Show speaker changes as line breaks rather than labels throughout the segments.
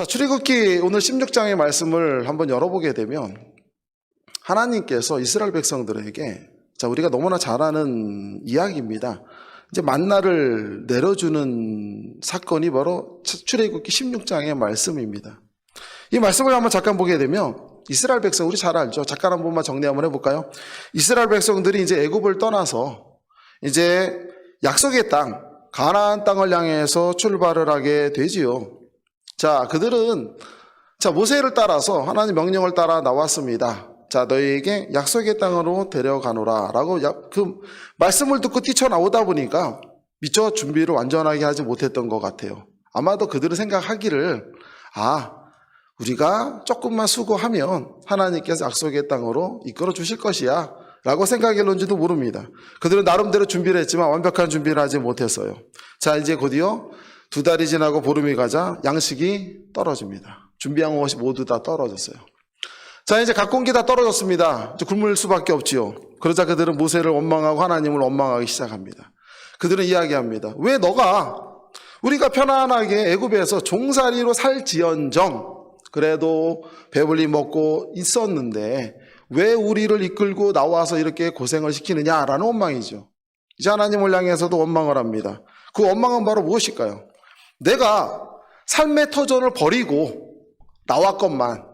자, 출애굽기 오늘 16장의 말씀을 한번 열어보게 되면 하나님께서 이스라엘 백성들에게 자, 우리가 너무나 잘 아는 이야기입니다. 이제 만나를 내려주는 사건이 바로 출애굽기 16장의 말씀입니다. 이 말씀을 한번 잠깐 보게 되면 이스라엘 백성 우리 잘 알죠. 잠깐 한 번만 정리 한번 해볼까요? 이스라엘 백성들이 이제 애굽을 떠나서 이제 약속의 땅 가나안 땅을 향해서 출발을 하게 되지요. 자, 그들은 자 모세를 따라서 하나님 명령을 따라 나왔습니다. 자, 너희에게 약속의 땅으로 데려가노라 라고 야- 그 말씀을 듣고 뛰쳐나오다 보니까 미처 준비를 완전하게 하지 못했던 것 같아요. 아마도 그들은 생각하기를 아 우리가 조금만 수고하면 하나님께서 약속의 땅으로 이끌어 주실 것이야 라고 생각했는지도 모릅니다. 그들은 나름대로 준비를 했지만 완벽한 준비를 하지 못했어요. 자 이제 곧이어 두 달이 지나고 보름이 가자 양식이 떨어집니다. 준비한 것이 모두 다 떨어졌어요. 자 이제 각 공기 다 떨어졌습니다. 굶을 수밖에 없지요. 그러자 그들은 모세를 원망하고 하나님을 원망하기 시작합니다. 그들은 이야기합니다. 왜 너가 우리가 편안하게 애굽에서 종살이로 살지언정 그래도 배불리 먹고 있었는데 왜 우리를 이끌고 나와서 이렇게 고생을 시키느냐라는 원망이죠. 이제 하나님을 향해서도 원망을 합니다. 그 원망은 바로 무엇일까요? 내가 삶의 터전을 버리고 나왔건만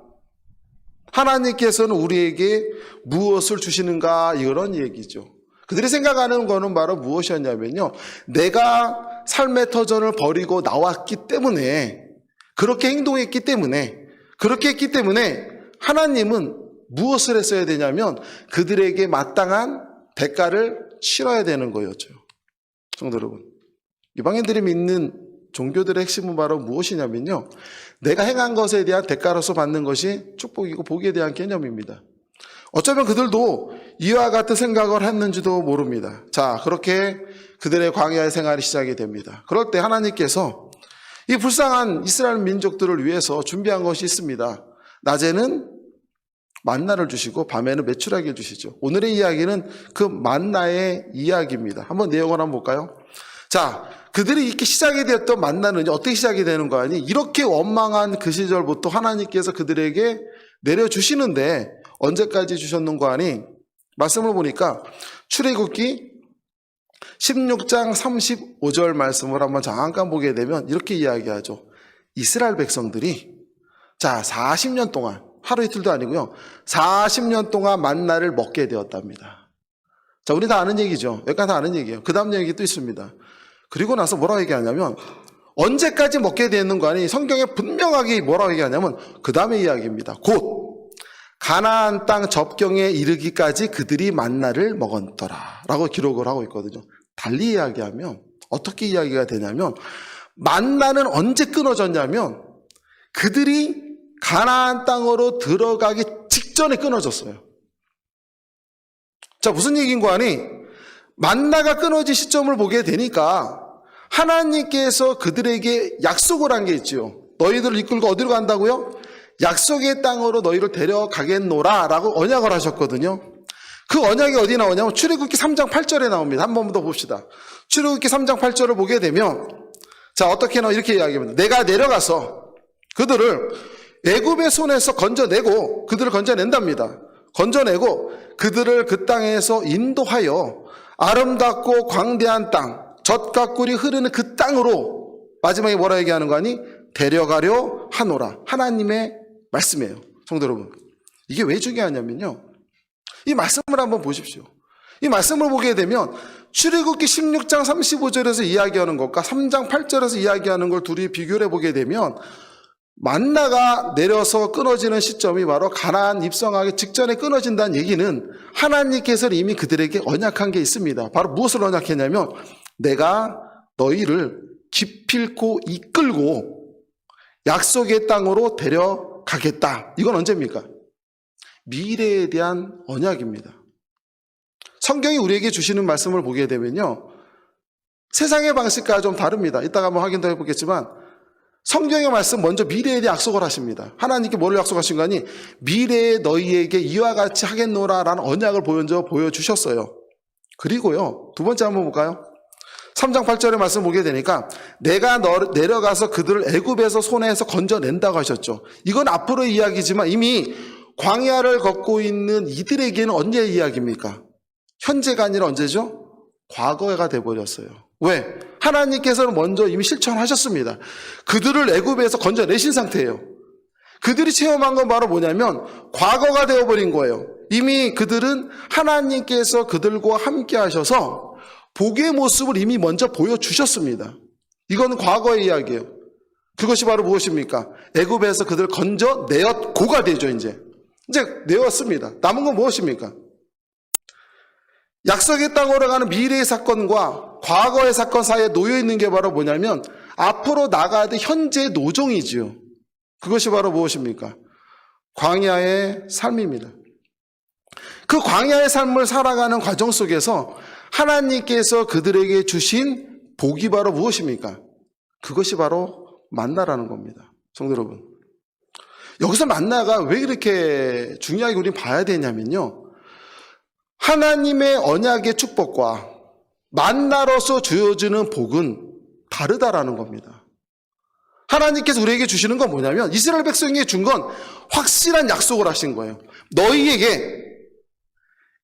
하나님께서는 우리에게 무엇을 주시는가 이런 얘기죠. 그들이 생각하는 거는 바로 무엇이었냐면요. 내가 삶의 터전을 버리고 나왔기 때문에 그렇게 행동했기 때문에 그렇게 했기 때문에 하나님은 무엇을 했어야 되냐면 그들에게 마땅한 대가를 치러야 되는 거였죠. 성도 여러분. 이방인들이 믿는 종교들의 핵심은 바로 무엇이냐면요. 내가 행한 것에 대한 대가로서 받는 것이 축복이고 복에 대한 개념입니다. 어쩌면 그들도 이와 같은 생각을 했는지도 모릅니다. 자, 그렇게 그들의 광야의 생활이 시작이 됩니다. 그럴 때 하나님께서 이 불쌍한 이스라엘 민족들을 위해서 준비한 것이 있습니다. 낮에는 만나를 주시고 밤에는 매출하게 주시죠. 오늘의 이야기는 그 만나의 이야기입니다. 한번 내용을 한번 볼까요? 자, 그들이 이렇게 시작이 되었던 만나는 어떻게 시작이 되는 거 아니? 이렇게 원망한 그 시절부터 하나님께서 그들에게 내려주시는데 언제까지 주셨는 거 아니? 말씀을 보니까 출애굽기 16장 35절 말씀을 한번 잠깐 보게 되면 이렇게 이야기하죠. 이스라엘 백성들이 자 40년 동안 하루 이틀도 아니고요. 40년 동안 만나를 먹게 되었답니다. 자, 우리 다 아는 얘기죠. 여기까지 다 아는 얘기예요. 그 다음 얘기 또 있습니다. 그리고 나서 뭐라고 얘기하냐면 언제까지 먹게 되는 거 아니? 성경에 분명하게 뭐라고 얘기하냐면 그 다음에 이야기입니다. 곧 가나안 땅 접경에 이르기까지 그들이 만나를 먹었더라라고 기록을 하고 있거든요. 달리 이야기하면 어떻게 이야기가 되냐면 만나는 언제 끊어졌냐면 그들이 가나안 땅으로 들어가기 직전에 끊어졌어요. 자, 무슨 얘기인 거 아니? 만나가 끊어진 시점을 보게 되니까 하나님께서 그들에게 약속을 한 게 있지요. 너희들을 이끌고 어디로 간다고요? 약속의 땅으로 너희를 데려가겠노라 라고 언약을 하셨거든요. 그 언약이 어디 나오냐면 출애굽기 3장 8절에 나옵니다. 한 번 더 봅시다. 출애굽기 3장 8절을 보게 되면 자, 어떻게 나 이렇게 이야기합니다. 내가 내려가서 그들을 애굽의 손에서 건져내고 그들을 건져낸답니다. 건져내고 그들을 그 땅에서 인도하여 아름답고 광대한 땅, 젖과 꿀이 흐르는 그 땅으로 마지막에 뭐라 얘기하는 거 아니? 데려가려 하노라. 하나님의 말씀이에요. 성도 여러분. 이게 왜 중요하냐면요. 이 말씀을 한번 보십시오. 이 말씀을 보게 되면 출애굽기 16장 35절에서 이야기하는 것과 3장 8절에서 이야기하는 걸 둘이 비교를 해 보게 되면 만나가 내려서 끊어지는 시점이 바로 가나안 입성하기 직전에 끊어진다는 얘기는 하나님께서 이미 그들에게 언약한 게 있습니다. 바로 무엇을 언약했냐면 내가 너희를 기필코 이끌고 약속의 땅으로 데려가겠다. 이건 언제입니까? 미래에 대한 언약입니다. 성경이 우리에게 주시는 말씀을 보게 되면요. 세상의 방식과 좀 다릅니다. 이따가 한번 확인도 해보겠지만 성경의 말씀 먼저 미래에 대해 약속을 하십니다. 하나님께 뭐를 약속하신 거니? 미래에 너희에게 이와 같이 하겠노라라는 언약을 보여줘 보여주셨어요. 그리고요. 두 번째 한번 볼까요? 3장 8절의 말씀 보게 되니까 내가 너- 내려가서 그들을 애굽에서 손에서 건져낸다고 하셨죠. 이건 앞으로의 이야기지만 이미 광야를 걷고 있는 이들에게는 언제의 이야기입니까? 현재가 아니라 언제죠? 과거가 돼버렸어요. 왜? 하나님께서는 먼저 이미 실천하셨습니다. 그들을 애굽에서 건져내신 상태예요. 그들이 체험한 건 바로 뭐냐면 과거가 되어버린 거예요. 이미 그들은 하나님께서 그들과 함께 하셔서 복의 모습을 이미 먼저 보여주셨습니다. 이건 과거의 이야기예요. 그것이 바로 무엇입니까? 애굽에서 그들을 건져 내었고가 되죠, 이제. 이제 내었습니다. 남은 건 무엇입니까? 약속의 땅으로 가는 미래의 사건과 과거의 사건 사이에 놓여 있는 게 바로 뭐냐면 앞으로 나가야 될 현재의 노종이지요. 그것이 바로 무엇입니까? 광야의 삶입니다. 그 광야의 삶을 살아가는 과정 속에서 하나님께서 그들에게 주신 복이 바로 무엇입니까? 그것이 바로 만나라는 겁니다. 성도 여러분. 여기서 만나가 왜 이렇게 중요하게 우리 봐야 되냐면요. 하나님의 언약의 축복과 만나로서 주어지는 복은 다르다라는 겁니다. 하나님께서 우리에게 주시는 건 뭐냐면 이스라엘 백성에게 준 건 확실한 약속을 하신 거예요. 너희에게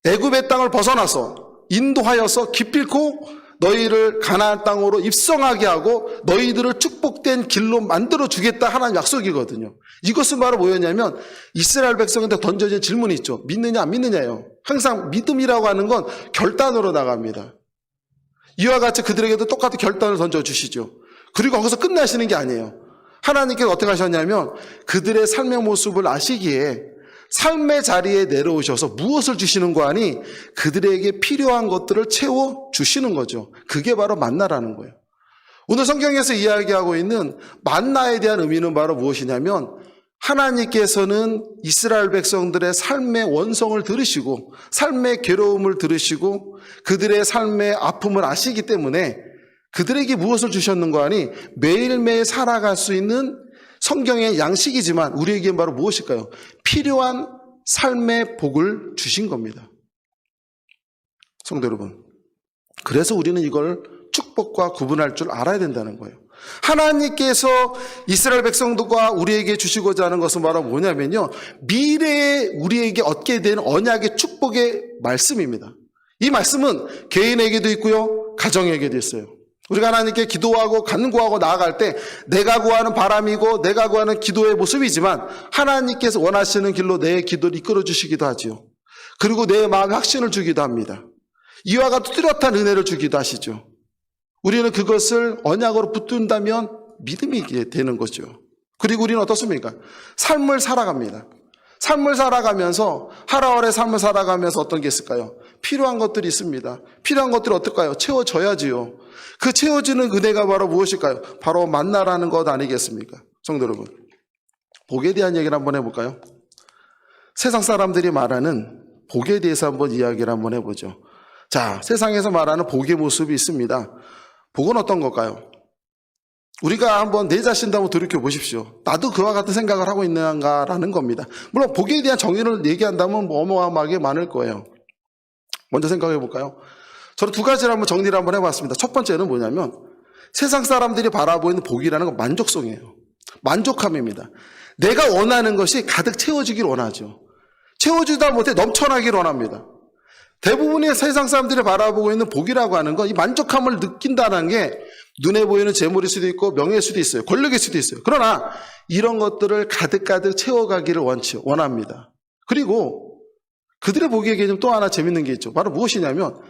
애굽의 땅을 벗어나서 인도하여서 기필코 너희를 가나안 땅으로 입성하게 하고 너희들을 축복된 길로 만들어 주겠다 하나님 약속이거든요. 이것은 바로 뭐였냐면 이스라엘 백성한테 던져진 질문이 있죠. 믿느냐 안 믿느냐예요. 항상 믿음이라고 하는 건 결단으로 나갑니다. 이와 같이 그들에게도 똑같은 결단을 던져 주시죠. 그리고 거기서 끝나시는 게 아니에요. 하나님께서 어떻게 하셨냐면 그들의 삶의 모습을 아시기에 삶의 자리에 내려오셔서 무엇을 주시는 거 아니 그들에게 필요한 것들을 채워 주시는 거죠. 그게 바로 만나라는 거예요. 오늘 성경에서 이야기하고 있는 만나에 대한 의미는 바로 무엇이냐면 하나님께서는 이스라엘 백성들의 삶의 원성을 들으시고 삶의 괴로움을 들으시고 그들의 삶의 아픔을 아시기 때문에 그들에게 무엇을 주셨는가 하니 매일매일 살아갈 수 있는 성경의 양식이지만 우리에겐 바로 무엇일까요? 필요한 삶의 복을 주신 겁니다. 성도 여러분. 그래서 우리는 이걸 축복과 구분할 줄 알아야 된다는 거예요. 하나님께서 이스라엘 백성들과 우리에게 주시고자 하는 것은 바로 뭐냐면요. 미래에 우리에게 얻게 된 언약의 축복의 말씀입니다. 이 말씀은 개인에게도 있고요. 가정에게도 있어요. 우리가 하나님께 기도하고 간구하고 나아갈 때 내가 구하는 바람이고 내가 구하는 기도의 모습이지만 하나님께서 원하시는 길로 내 기도를 이끌어 주시기도 하지요. 그리고 내 마음에 확신을 주기도 합니다. 이와 같은 뚜렷한 은혜를 주기도 하시죠. 우리는 그것을 언약으로 붙든다면 믿음이 되는 거죠. 그리고 우리는 어떻습니까? 삶을 살아갑니다. 삶을 살아가면서 하루하루의 삶을 살아가면서 어떤 게 있을까요? 필요한 것들이 있습니다. 필요한 것들이 어떨까요? 채워져야지요. 그 채워지는 은혜가 바로 무엇일까요? 바로 만나라는 것 아니겠습니까? 성도 여러분. 복에 대한 얘기를 한번 해볼까요? 세상 사람들이 말하는 복에 대해서 한번 이야기를 한번 해보죠. 자, 세상에서 말하는 복의 모습이 있습니다. 복은 어떤 걸까요? 우리가 한번 내 자신도 한번 돌이켜 보십시오. 나도 그와 같은 생각을 하고 있는가라는 겁니다. 물론 복에 대한 정의를 얘기한다면 뭐 어마어마하게 많을 거예요. 먼저 생각해 볼까요? 저는 두 가지를 한번 정리를 한번 해봤습니다. 첫 번째는 뭐냐면 세상 사람들이 바라보는 복이라는 건 만족성이에요. 만족함입니다. 내가 원하는 것이 가득 채워지길 원하죠. 채워지다 못해 넘쳐나길 원합니다. 대부분의 세상 사람들이 바라보고 있는 복이라고 하는 건 이 만족함을 느낀다는 게 눈에 보이는 재물일 수도 있고 명예일 수도 있어요. 권력일 수도 있어요. 그러나 이런 것들을 가득가득 채워가기를 원치, 원합니다. 그리고 그들의 보기에 개념 또 하나 재밌는 게 있죠. 바로 무엇이냐면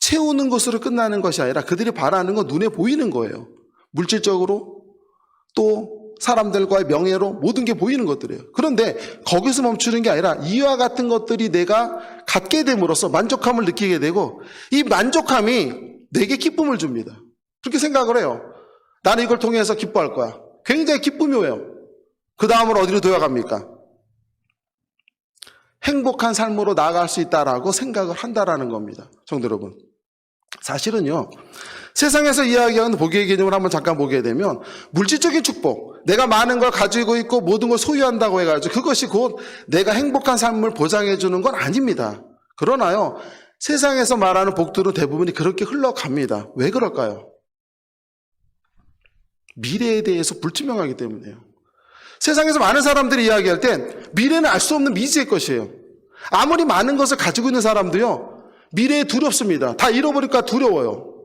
채우는 것으로 끝나는 것이 아니라 그들이 바라는 건 눈에 보이는 거예요. 물질적으로 또 사람들과의 명예로 모든 게 보이는 것들이에요. 그런데 거기서 멈추는 게 아니라 이와 같은 것들이 내가 갖게 됨으로써 만족함을 느끼게 되고 이 만족함이 내게 기쁨을 줍니다. 그렇게 생각을 해요. 나는 이걸 통해서 기뻐할 거야. 굉장히 기쁨이 오요. 그 다음으로 어디로 도약합니까? 행복한 삶으로 나아갈 수 있다라고 생각을 한다라는 겁니다. 성도 여러분. 사실은요, 세상에서 이야기하는 복의 개념을 한번 잠깐 보게 되면, 물질적인 축복, 내가 많은 걸 가지고 있고 모든 걸 소유한다고 해가지고 그것이 곧 내가 행복한 삶을 보장해 주는 건 아닙니다. 그러나요, 세상에서 말하는 복들은 대부분이 그렇게 흘러갑니다. 왜 그럴까요? 미래에 대해서 불투명하기 때문이에요. 세상에서 많은 사람들이 이야기할 땐 미래는 알 수 없는 미지의 것이에요. 아무리 많은 것을 가지고 있는 사람도요, 미래에 두렵습니다. 다 잃어버릴까 두려워요.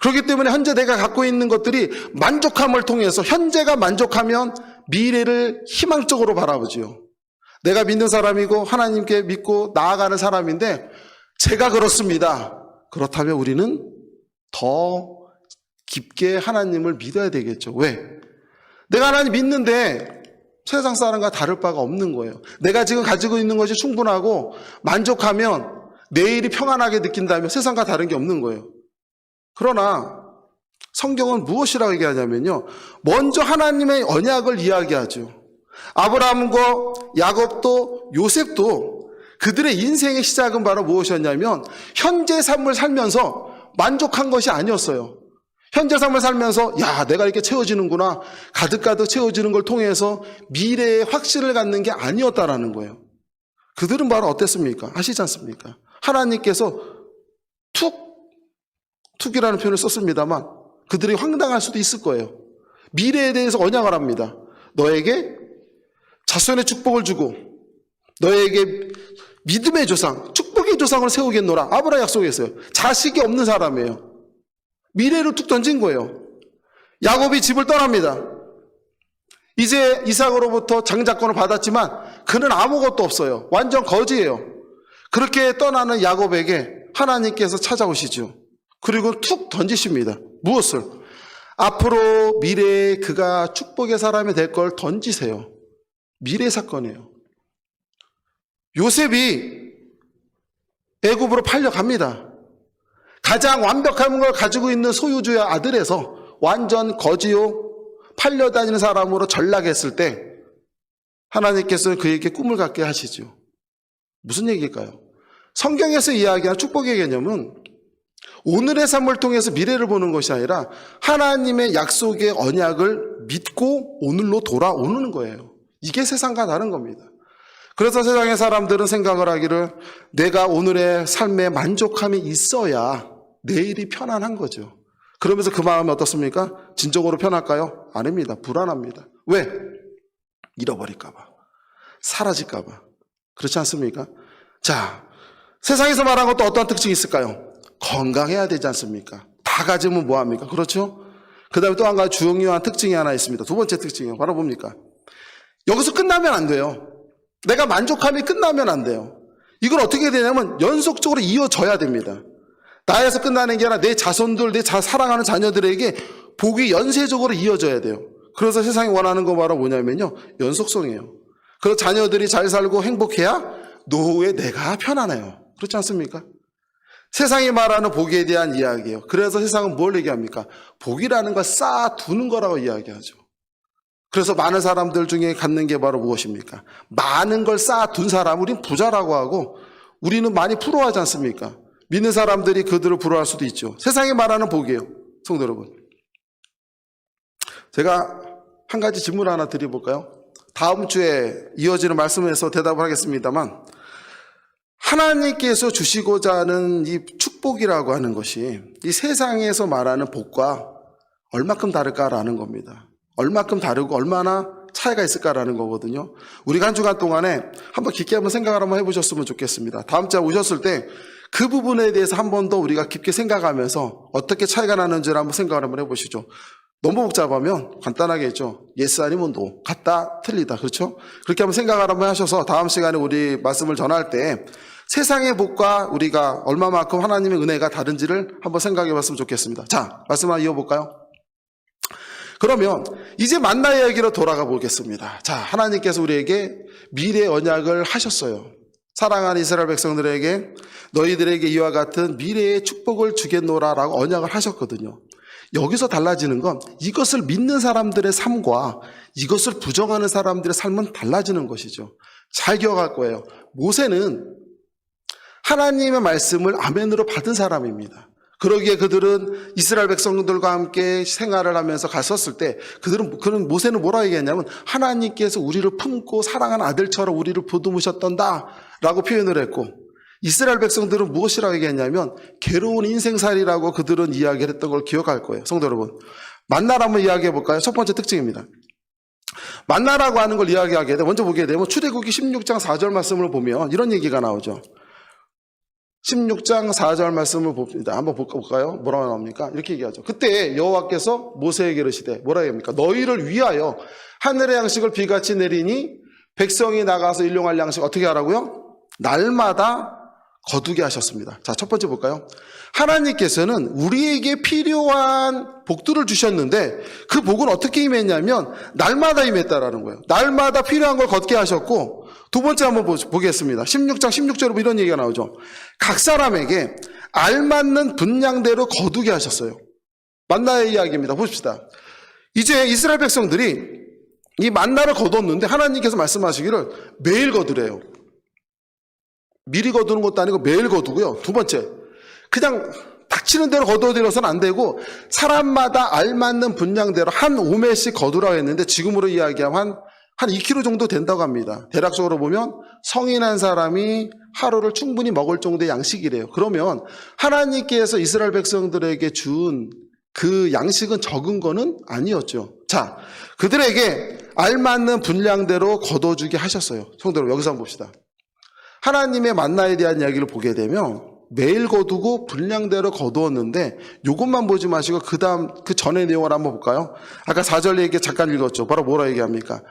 그렇기 때문에 현재 내가 갖고 있는 것들이 만족함을 통해서 현재가 만족하면 미래를 희망적으로 바라보지요. 내가 믿는 사람이고 하나님께 믿고 나아가는 사람인데 제가 그렇습니다. 그렇다면 우리는 더 깊게 하나님을 믿어야 되겠죠. 왜? 내가 하나님 믿는데 세상 사람과 다를 바가 없는 거예요. 내가 지금 가지고 있는 것이 충분하고 만족하면 내일이 평안하게 느낀다면 세상과 다른 게 없는 거예요. 그러나 성경은 무엇이라고 얘기하냐면요. 먼저 하나님의 언약을 이야기하죠. 아브라함과 야곱도 요셉도 그들의 인생의 시작은 바로 무엇이었냐면 현재 삶을 살면서 만족한 것이 아니었어요. 현재 삶을 살면서 야 내가 이렇게 채워지는구나 가득가득 채워지는 걸 통해서 미래의 확신을 갖는 게 아니었다라는 거예요. 그들은 바로 어땠습니까? 아시지 않습니까? 하나님께서 툭 툭이라는 표현을 썼습니다만 그들이 황당할 수도 있을 거예요. 미래에 대해서 언약을 합니다. 너에게 자손의 축복을 주고 너에게 믿음의 조상, 축복의 조상을 세우겠노라. 아브라 약속했어요. 자식이 없는 사람이에요. 미래를 툭 던진 거예요. 야곱이 집을 떠납니다. 이제 이삭으로부터 장자권을 받았지만 그는 아무것도 없어요. 완전 거지예요. 그렇게 떠나는 야곱에게 하나님께서 찾아오시죠. 그리고 툭 던지십니다. 무엇을? 앞으로 미래에 그가 축복의 사람이 될 걸 던지세요. 미래 사건이에요. 요셉이 애굽으로 팔려갑니다. 가장 완벽한 걸 가지고 있는 소유주의 아들에서 완전 거지요 팔려다니는 사람으로 전락했을 때 하나님께서는 그에게 꿈을 갖게 하시죠. 무슨 얘기일까요? 성경에서 이야기하는 축복의 개념은 오늘의 삶을 통해서 미래를 보는 것이 아니라 하나님의 약속의 언약을 믿고 오늘로 돌아오는 거예요. 이게 세상과 다른 겁니다. 그래서 세상의 사람들은 생각을 하기를 내가 오늘의 삶에 만족함이 있어야 내일이 편안한 거죠. 그러면서 그 마음이 어떻습니까? 진정으로 편할까요? 아닙니다. 불안합니다. 왜? 잃어버릴까봐. 사라질까봐. 그렇지 않습니까? 자, 세상에서 말한 것도 어떤 특징이 있을까요? 건강해야 되지 않습니까? 다 가지면 뭐합니까? 그렇죠? 그 다음에 또 한 가지 중요한 특징이 하나 있습니다. 두 번째 특징이요. 바로 뭡니까? 여기서 끝나면 안 돼요. 내가 만족함이 끝나면 안 돼요. 이걸 어떻게 되냐면 연속적으로 이어져야 됩니다. 나에서 끝나는 게 아니라 내 자손들, 내 자, 사랑하는 자녀들에게 복이 연쇄적으로 이어져야 돼요. 그래서 세상이 원하는 거 바로 뭐냐면요. 연속성이에요. 그래서 자녀들이 잘 살고 행복해야 노후에 내가 편안해요. 그렇지 않습니까? 세상이 말하는 복에 대한 이야기예요. 그래서 세상은 뭘 얘기합니까? 복이라는 걸 쌓아두는 거라고 이야기하죠. 그래서 많은 사람들 중에 갖는 게 바로 무엇입니까? 많은 걸 쌓아둔 사람, 우린 부자라고 하고 우리는 많이 부러워하지 않습니까? 믿는 사람들이 그들을 부러워할 수도 있죠. 세상이 말하는 복이에요. 성도 여러분. 제가 한 가지 질문 하나 드려볼까요? 다음 주에 이어지는 말씀에서 대답을 하겠습니다만 하나님께서 주시고자 하는 이 축복이라고 하는 것이 이 세상에서 말하는 복과 얼마큼 다를까라는 겁니다. 얼마큼 다르고 얼마나 차이가 있을까라는 거거든요. 우리가 한 주간 동안에 한번 깊게 한번 생각을 한번 해보셨으면 좋겠습니다. 다음 주에 오셨을 때 그 부분에 대해서 한 번 더 우리가 깊게 생각하면서 어떻게 차이가 나는지를 한번 생각을 한번 해보시죠. 너무 복잡하면 간단하게 했죠. 예스 아니면 노. 같다, 틀리다. 그렇죠? 그렇게 한번 생각을 한번 하셔서 다음 시간에 우리 말씀을 전할 때 세상의 복과 우리가 얼마만큼 하나님의 은혜가 다른지를 한번 생각해 봤으면 좋겠습니다. 자, 말씀 한번 이어볼까요? 그러면 이제 만나 이야기로 돌아가 보겠습니다. 자, 하나님께서 우리에게 미래 언약을 하셨어요. 사랑하는 이스라엘 백성들에게 너희들에게 이와 같은 미래의 축복을 주겠노라라고 언약을 하셨거든요. 여기서 달라지는 건 이것을 믿는 사람들의 삶과 이것을 부정하는 사람들의 삶은 달라지는 것이죠. 잘 기억할 거예요. 모세는 하나님의 말씀을 아멘으로 받은 사람입니다. 그러기에 그들은 이스라엘 백성들과 함께 생활을 하면서 갔었을 때 그들은 그런 모세는 뭐라 얘기했냐면 하나님께서 우리를 품고 사랑하는 아들처럼 우리를 보듬으셨던다라고 표현을 했고 이스라엘 백성들은 무엇이라고 얘기했냐면 괴로운 인생살이라고 그들은 이야기를 했던 걸 기억할 거예요. 성도 여러분. 만나라 한번 이야기해 볼까요? 첫 번째 특징입니다. 만나라고 하는 걸 이야기하게 돼. 먼저 보게 되면 출애굽기 16장 4절 말씀을 보면 이런 얘기가 나오죠. 16장 4절 말씀을 봅니다. 한번 볼까요? 뭐라고 나옵니까? 이렇게 얘기하죠. 그때 여호와께서 모세에게 이르시되 뭐라 합니까? 너희를 위하여 하늘의 양식을 비같이 내리니 백성이 나가서 일용할 양식 어떻게 하라고요? 날마다 거두게 하셨습니다. 자, 첫 번째 볼까요? 하나님께서는 우리에게 필요한 복들을 주셨는데 그 복은 어떻게 임했냐면 날마다 임했다라는 거예요. 날마다 필요한 걸 걷게 하셨고 두 번째 한번 보- 보겠습니다. 16장 16절에 보면 이런 얘기가 나오죠. 각 사람에게 알맞는 분량대로 거두게 하셨어요. 만나의 이야기입니다. 보십시다. 이제 이스라엘 백성들이 이 만나를 거뒀는데 하나님께서 말씀하시기를 매일 거두래요. 미리 거두는 것도 아니고 매일 거두고요. 두 번째, 그냥 닥치는 대로 거둬들여서는 안 되고 사람마다 알맞는 분량대로 한 5매씩 거두라고 했는데 지금으로 이야기하면 한, 한 2kg 정도 된다고 합니다. 대략적으로 보면 성인 한 사람이 하루를 충분히 먹을 정도의 양식이래요. 그러면 하나님께서 이스라엘 백성들에게 준 그 양식은 적은 거는 아니었죠. 자, 그들에게 알맞는 분량대로 거둬주게 하셨어요. 성도 여러분, 여기서 한번 봅시다. 하나님의 만나에 대한 이야기를 보게 되면 매일 거두고 분량대로 거두었는데 이것만 보지 마시고 그 다음 그 전의 내용을 한번 볼까요? 아까 4절 얘기 잠깐 읽었죠. 바로 뭐라 얘기합니까?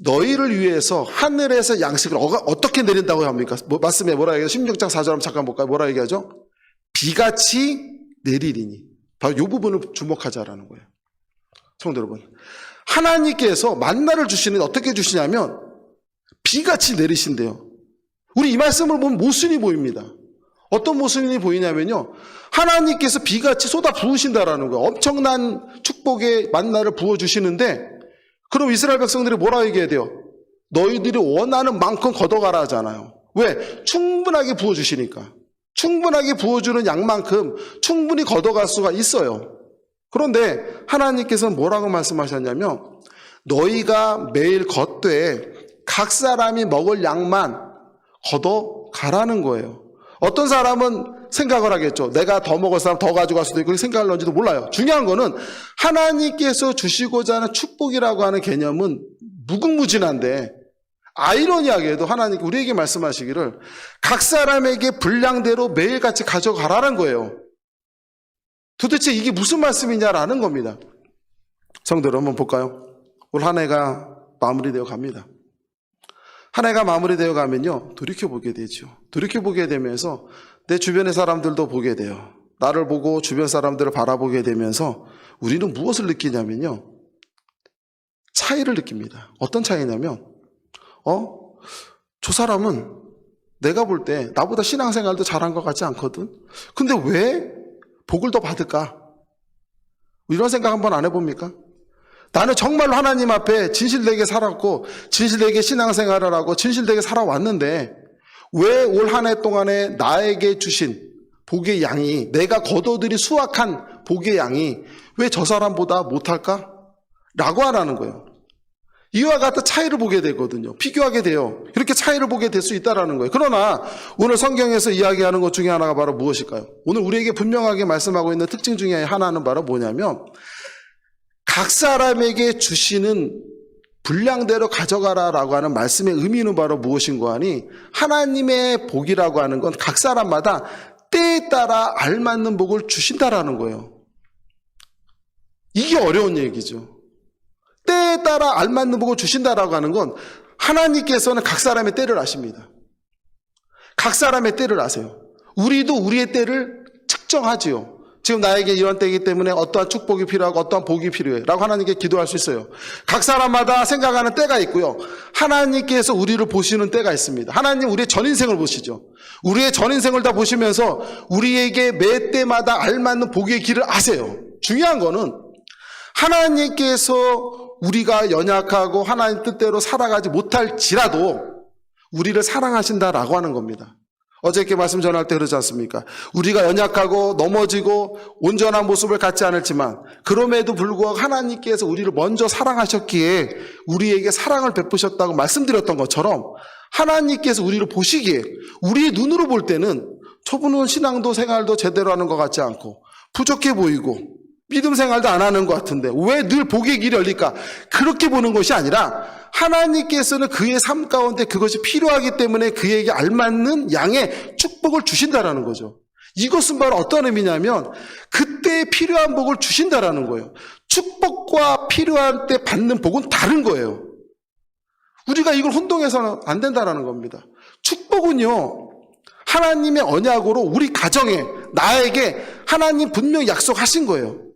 너희를 위해서 하늘에서 양식을 어떻게 내린다고 합니까? 뭐, 말씀에 뭐라 얘기해요? 16장 4절 한번 잠깐 볼까요? 뭐라 얘기하죠? 비같이 내리리니. 바로 이 부분을 주목하자라는 거예요. 성도 여러분. 하나님께서 만나를 주시는 어떻게 주시냐면 비같이 내리신대요. 우리 이 말씀을 보면 모순이 보입니다. 어떤 모순이 보이냐면요. 하나님께서 비같이 쏟아 부으신다라는 거예요. 엄청난 축복의 만나를 부어주시는데, 그럼 이스라엘 백성들이 뭐라 얘기해야 돼요? 너희들이 원하는 만큼 걷어가라 하잖아요. 왜? 충분하게 부어주시니까. 충분하게 부어주는 양만큼 충분히 걷어갈 수가 있어요. 그런데 하나님께서는 뭐라고 말씀하셨냐면, 너희가 매일 걷되 각 사람이 먹을 양만 걷어 가라는 거예요. 어떤 사람은 생각을 하겠죠. 내가 더 먹을 사람 더 가져갈 수도 있고 생각을 하는지도 몰라요. 중요한 거는 하나님께서 주시고자 하는 축복이라고 하는 개념은 무궁무진한데 아이러니하게도 하나님 우리에게 말씀하시기를 각 사람에게 분량대로 매일같이 가져가라는 거예요. 도대체 이게 무슨 말씀이냐라는 겁니다. 성도들 한번 볼까요? 올 한 해가 마무리되어 갑니다. 한 해가 마무리되어 가면요, 돌이켜보게 되죠. 돌이켜보게 되면서 내 주변의 사람들도 보게 돼요. 나를 보고 주변 사람들을 바라보게 되면서 우리는 무엇을 느끼냐면요, 차이를 느낍니다. 어떤 차이냐면, 어? 저 사람은 내가 볼 때 나보다 신앙생활도 잘한 것 같지 않거든? 근데 왜 복을 더 받을까? 이런 생각 한번 안 해봅니까? 나는 정말로 하나님 앞에 진실되게 살았고 진실되게 신앙생활을 하고 진실되게 살아왔는데 왜 올 한 해 동안에 나에게 주신 복의 양이 내가 거둬들이 수확한 복의 양이 왜 저 사람보다 못할까? 라고 하라는 거예요. 이와 같은 차이를 보게 되거든요. 비교하게 돼요. 이렇게 차이를 보게 될 수 있다라는 거예요. 그러나 오늘 성경에서 이야기하는 것 중에 하나가 바로 무엇일까요? 오늘 우리에게 분명하게 말씀하고 있는 특징 중에 하나는 바로 뭐냐면 각 사람에게 주시는 분량대로 가져가라라고 하는 말씀의 의미는 바로 무엇인가 하니 하나님의 복이라고 하는 건 각 사람마다 때에 따라 알맞는 복을 주신다라는 거예요. 이게 어려운 얘기죠. 때에 따라 알맞는 복을 주신다라고 하는 건 하나님께서는 각 사람의 때를 아십니다. 각 사람의 때를 아세요. 우리도 우리의 때를 측정하지요. 지금 나에게 이런 때이기 때문에 어떠한 축복이 필요하고 어떠한 복이 필요해. 라고 하나님께 기도할 수 있어요. 각 사람마다 생각하는 때가 있고요. 하나님께서 우리를 보시는 때가 있습니다. 하나님 우리의 전 인생을 보시죠. 우리의 전 인생을 다 보시면서 우리에게 매 때마다 알맞는 복의 길을 아세요. 중요한 거는 하나님께서 우리가 연약하고 하나님 뜻대로 살아가지 못할지라도 우리를 사랑하신다라고 하는 겁니다. 어저께 말씀 전할 때 그러지 않습니까? 우리가 연약하고 넘어지고 온전한 모습을 갖지 않을지만 그럼에도 불구하고 하나님께서 우리를 먼저 사랑하셨기에 우리에게 사랑을 베푸셨다고 말씀드렸던 것처럼 하나님께서 우리를 보시기에 우리의 눈으로 볼 때는 저분은 신앙도 생활도 제대로 하는 것 같지 않고 부족해 보이고 믿음 생활도 안 하는 것 같은데 왜 늘 복의 길이 열릴까? 그렇게 보는 것이 아니라 하나님께서는 그의 삶 가운데 그것이 필요하기 때문에 그에게 알맞는 양의 축복을 주신다라는 거죠. 이것은 바로 어떤 의미냐면 그때 필요한 복을 주신다라는 거예요. 축복과 필요한 때 받는 복은 다른 거예요. 우리가 이걸 혼동해서는 안 된다라는 겁니다. 축복은요. 하나님의 언약으로 우리 가정에 나에게 하나님 분명히 약속하신 거예요.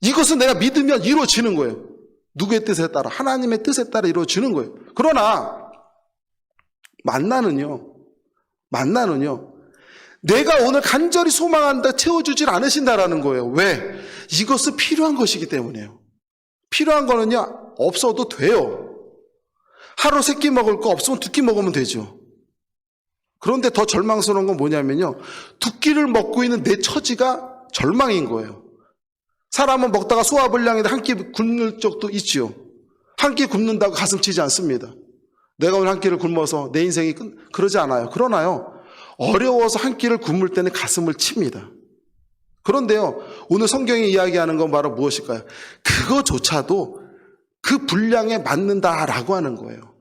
이것은 내가 믿으면 이루어지는 거예요. 누구의 뜻에 따라 하나님의 뜻에 따라 이루어지는 거예요. 그러나 만나는요. 만나는요. 내가 오늘 간절히 소망한다 채워주질 않으신다라는 거예요. 왜? 이것은 필요한 것이기 때문에요. 필요한 거는요. 없어도 돼요. 하루 세 끼 먹을 거 없으면 두 끼 먹으면 되죠. 그런데 더 절망스러운 건 뭐냐면요. 두 끼를 먹고 있는 내 처지가 절망인 거예요. 사람은 먹다가 소화불량인데 한 끼 굶는 적도 있지요. 한 끼 굶는다고 가슴 치지 않습니다. 내가 오늘 한 끼를 굶어서 내 인생이 끝, 그러지 않아요. 그러나요. 어려워서 한 끼를 굶을 때는 가슴을 칩니다. 그런데요. 오늘 성경이 이야기하는 건 바로 무엇일까요? 그거조차도 그 분량에 맞는다라고 하는 거예요.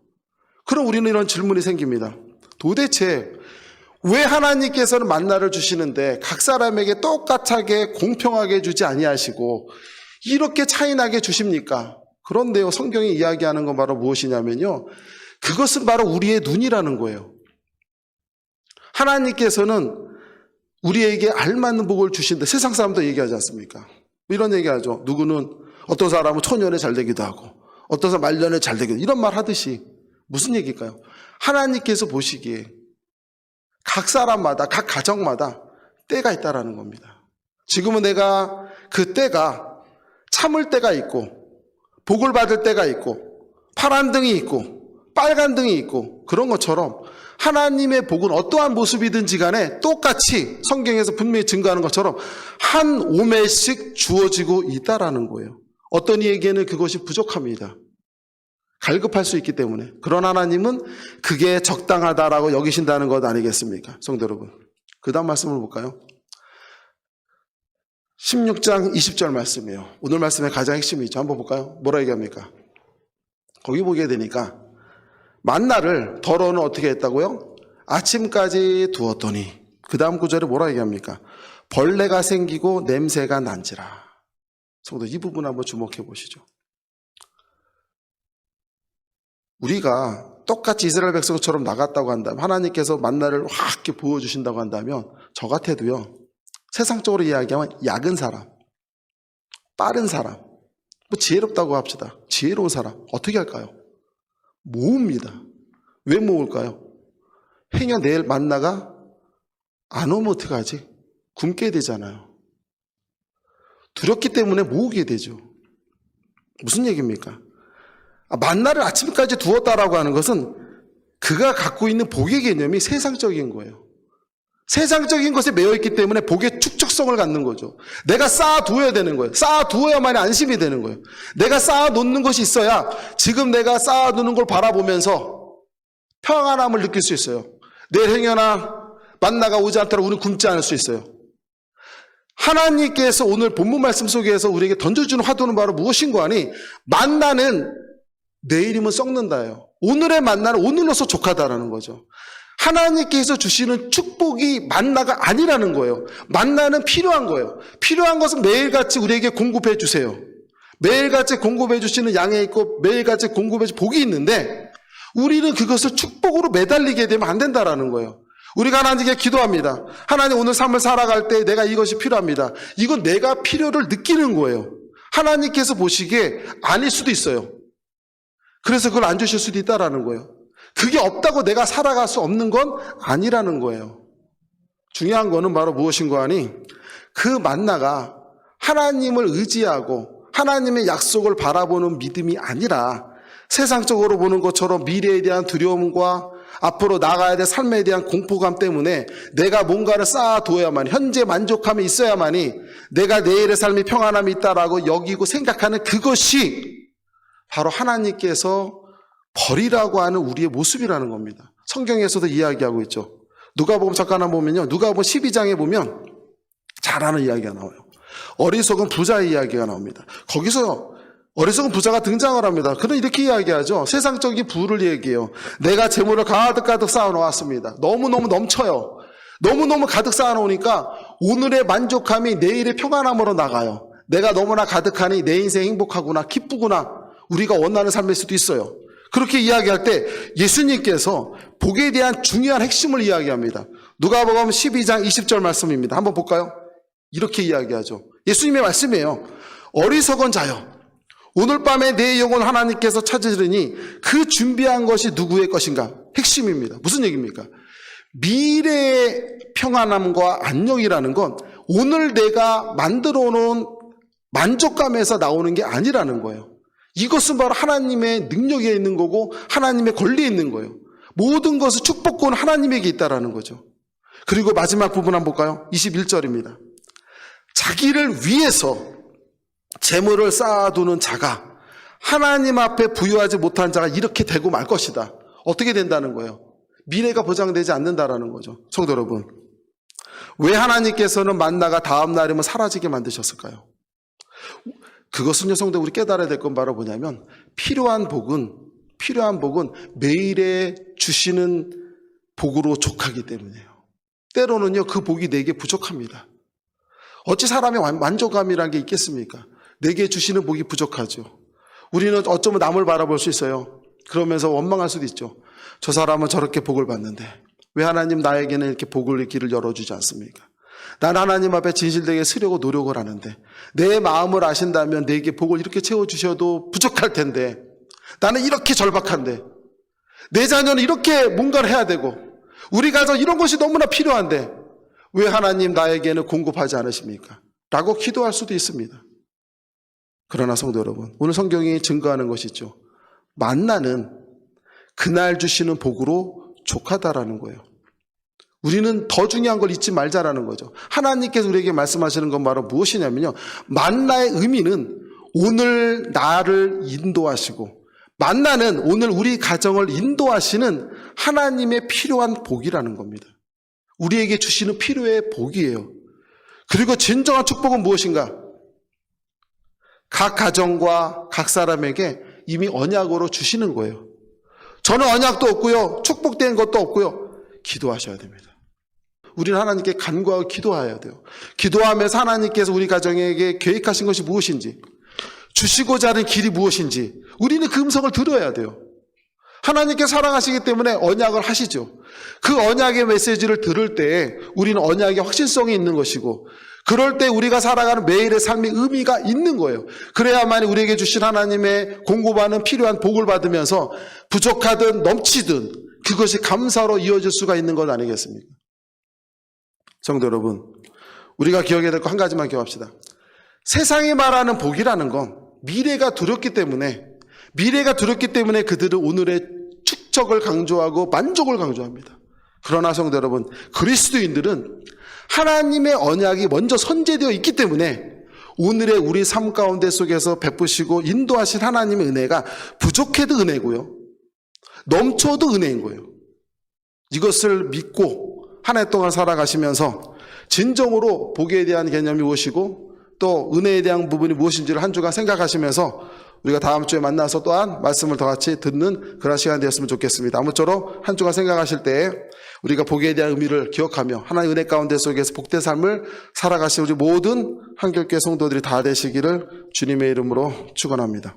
그럼 우리는 이런 질문이 생깁니다. 도대체 왜 하나님께서는 만나를 주시는데 각 사람에게 똑같하게 공평하게 주지 아니하시고 이렇게 차이나게 주십니까? 그런데요, 성경이 이야기하는 건 바로 무엇이냐면요. 그것은 바로 우리의 눈이라는 거예요. 하나님께서는 우리에게 알맞는 복을 주신다. 세상 사람도 얘기하지 않습니까? 이런 얘기하죠. 누구는 어떤 사람은 초년에 잘 되기도 하고 어떤 사람 말년에 잘 되기도 이런 말 하듯이 무슨 얘기일까요? 하나님께서 보시기에 각 사람마다 각 가정마다 때가 있다라는 겁니다. 지금은 내가 그 때가 참을 때가 있고 복을 받을 때가 있고 파란 등이 있고 빨간 등이 있고 그런 것처럼 하나님의 복은 어떠한 모습이든지 간에 똑같이 성경에서 분명히 증거하는 것처럼 한 오매씩 주어지고 있다라는 거예요. 어떤 이에게는 그것이 부족합니다. 갈급할 수 있기 때문에. 그런 하나님은 그게 적당하다라고 여기신다는 것 아니겠습니까? 성도 여러분. 그 다음 말씀을 볼까요? 16장 20절 말씀이에요. 오늘 말씀의 가장 핵심이죠. 한번 볼까요? 뭐라 얘기합니까? 거기 보게 되니까 만나를 더러는 어떻게 했다고요? 아침까지 두었더니 그 다음 구절에 뭐라 얘기합니까? 벌레가 생기고 냄새가 난지라. 성도 이 부분 한번 주목해 보시죠. 우리가 똑같이 이스라엘 백성처럼 나갔다고 한다면 하나님께서 만나를 확 이렇게 보여주신다고 한다면 저 같아도요 세상적으로 이야기하면 약은 사람 빠른 사람 뭐 지혜롭다고 합시다 지혜로운 사람 어떻게 할까요? 모읍니다 왜 모을까요? 행여 내일 만나가 안 오면 어떡하지? 굶게 되잖아요 두렵기 때문에 모으게 되죠 무슨 얘기입니까? 아, 만나를 아침까지 두었다라고 하는 것은 그가 갖고 있는 복의 개념이 세상적인 거예요. 세상적인 것에 매여 있기 때문에 복의 축적성을 갖는 거죠. 내가 쌓아두어야 되는 거예요. 쌓아두어야만이 안심이 되는 거예요. 내가 쌓아놓는 것이 있어야 지금 내가 쌓아두는 걸 바라보면서 평안함을 느낄 수 있어요. 내일 행여나 만나가 오지 않더라도 우리는 굶지 않을 수 있어요. 하나님께서 오늘 본문 말씀 속에서 우리에게 던져주는 화두는 바로 무엇인고 하니 만나는 내일이면 썩는다예요. 오늘의 만나는 오늘로서 족하다라는 거죠. 하나님께서 주시는 축복이 만나가 아니라는 거예요. 만나는 필요한 거예요. 필요한 것은 매일같이 우리에게 공급해 주세요. 매일같이 공급해 주시는 양에 있고 매일같이 공급해 주 복이 있는데 우리는 그것을 축복으로 매달리게 되면 안 된다라는 거예요. 우리가 하나님께 기도합니다. 하나님 오늘 삶을 살아갈 때 내가 이것이 필요합니다. 이건 내가 필요를 느끼는 거예요. 하나님께서 보시기에 아닐 수도 있어요. 그래서 그걸 안 주실 수도 있다라는 거예요. 그게 없다고 내가 살아갈 수 없는 건 아니라는 거예요. 중요한 거는 바로 무엇인가 하니 그 만나가 하나님을 의지하고 하나님의 약속을 바라보는 믿음이 아니라 세상적으로 보는 것처럼 미래에 대한 두려움과 앞으로 나가야 될 삶에 대한 공포감 때문에 내가 뭔가를 쌓아두어야만 현재 만족함이 있어야만이 내가 내일의 삶이 평안함이 있다라고 여기고 생각하는 그것이 바로 하나님께서 벌이라고 하는 우리의 모습이라는 겁니다. 성경에서도 이야기하고 있죠. 누가복음 잠깐 보면요. 누가복음 12장에 보면 잘하는 이야기가 나와요. 어리석은 부자 이야기가 나옵니다. 거기서 어리석은 부자가 등장을 합니다. 그는 이렇게 이야기하죠. 세상적인 부를 얘기해요. 내가 재물을 가득가득 쌓아놓았습니다. 너무너무 넘쳐요. 너무너무 가득 쌓아놓으니까 오늘의 만족함이 내일의 평안함으로 나가요. 내가 너무나 가득하니 내 인생 행복하구나, 기쁘구나, 우리가 원하는 삶일 수도 있어요. 그렇게 이야기할 때 예수님께서 복에 대한 중요한 핵심을 이야기합니다. 누가복음 12장 20절 말씀입니다. 한번 볼까요? 이렇게 이야기하죠. 예수님의 말씀이에요. 어리석은 자여. 오늘 밤에 내 영혼 하나님께서 찾으시니 그 준비한 것이 누구의 것인가? 핵심입니다. 무슨 얘기입니까? 미래의 평안함과 안녕이라는 건 오늘 내가 만들어 놓은 만족감에서 나오는 게 아니라는 거예요. 이것은 바로 하나님의 능력에 있는 거고 하나님의 권리에 있는 거예요. 모든 것을 축복권 하나님에게 있다라는 거죠. 그리고 마지막 부분 한번 볼까요? 21절입니다. 자기를 위해서 재물을 쌓아두는 자가 하나님 앞에 부유하지 못한 자가 이렇게 되고 말 것이다. 어떻게 된다는 거예요? 미래가 보장되지 않는다라는 거죠. 성도 여러분. 왜 하나님께서는 만나가 다음 날이면 사라지게 만드셨을까요? 그것은요, 성도 우리 깨달아야 될 건 바로 뭐냐면 필요한 복은 필요한 복은 매일에 주시는 복으로 족하기 때문이에요. 때로는요, 그 복이 내게 부족합니다. 어찌 사람의 만- 만족감이란 게 있겠습니까? 내게 주시는 복이 부족하죠. 우리는 어쩌면 남을 바라볼 수 있어요. 그러면서 원망할 수도 있죠. 저 사람은 저렇게 복을 받는데 왜 하나님 나에게는 이렇게 복을 길을 열어주지 않습니까? 난 하나님 앞에 진실되게 쓰려고 노력을 하는데 내 마음을 아신다면 내게 복을 이렇게 채워주셔도 부족할 텐데 나는 이렇게 절박한데 내 자녀는 이렇게 뭔가를 해야 되고 우리 가정 이런 것이 너무나 필요한데 왜 하나님 나에게는 공급하지 않으십니까? 라고 기도할 수도 있습니다. 그러나 성도 여러분, 오늘 성경이 증거하는 것이 있죠. 만나는 그날 주시는 복으로 족하다라는 거예요. 우리는 더 중요한 걸 잊지 말자라는 거죠. 하나님께서 우리에게 말씀하시는 건 바로 무엇이냐면요. 만나의 의미는 오늘 나를 인도하시고, 만나는 오늘 우리 가정을 인도하시는 하나님의 필요한 복이라는 겁니다. 우리에게 주시는 필요의 복이에요. 그리고 진정한 축복은 무엇인가? 각 가정과 각 사람에게 이미 언약으로 주시는 거예요. 저는 언약도 없고요. 축복된 것도 없고요. 기도하셔야 됩니다. 우리는 하나님께 간구하고 기도해야 돼요. 기도하면서 하나님께서 우리 가정에게 계획하신 것이 무엇인지, 주시고자 하는 길이 무엇인지, 우리는 그 음성을 들어야 돼요. 하나님께 사랑하시기 때문에 언약을 하시죠. 그 언약의 메시지를 들을 때 우리는 언약의 확실성이 있는 것이고, 그럴 때 우리가 살아가는 매일의 삶의 의미가 있는 거예요. 그래야만 우리에게 주신 하나님의 공급하는 필요한 복을 받으면서 부족하든 넘치든 그것이 감사로 이어질 수가 있는 것 아니겠습니까? 성도 여러분, 우리가 기억해야 될 거 한 가지만 기억합시다. 세상이 말하는 복이라는 건 미래가 두렵기 때문에 미래가 두렵기 때문에 그들은 오늘의 축적을 강조하고 만족을 강조합니다. 그러나 성도 여러분, 그리스도인들은 하나님의 언약이 먼저 선제되어 있기 때문에 오늘의 우리 삶 가운데 속에서 베푸시고 인도하신 하나님의 은혜가 부족해도 은혜고요. 넘쳐도 은혜인 거예요. 이것을 믿고 한 해 동안 살아가시면서 진정으로 복에 대한 개념이 무엇이고 또 은혜에 대한 부분이 무엇인지를 한 주간 생각하시면서 우리가 다음 주에 만나서 또한 말씀을 더 같이 듣는 그런 시간 되었으면 좋겠습니다. 아무쪼록 한 주간 생각하실 때 우리가 복에 대한 의미를 기억하며 하나의 은혜 가운데 속에서 복된 삶을 살아가신 우리 모든 한결교회 성도들이 다 되시기를 주님의 이름으로 축원합니다.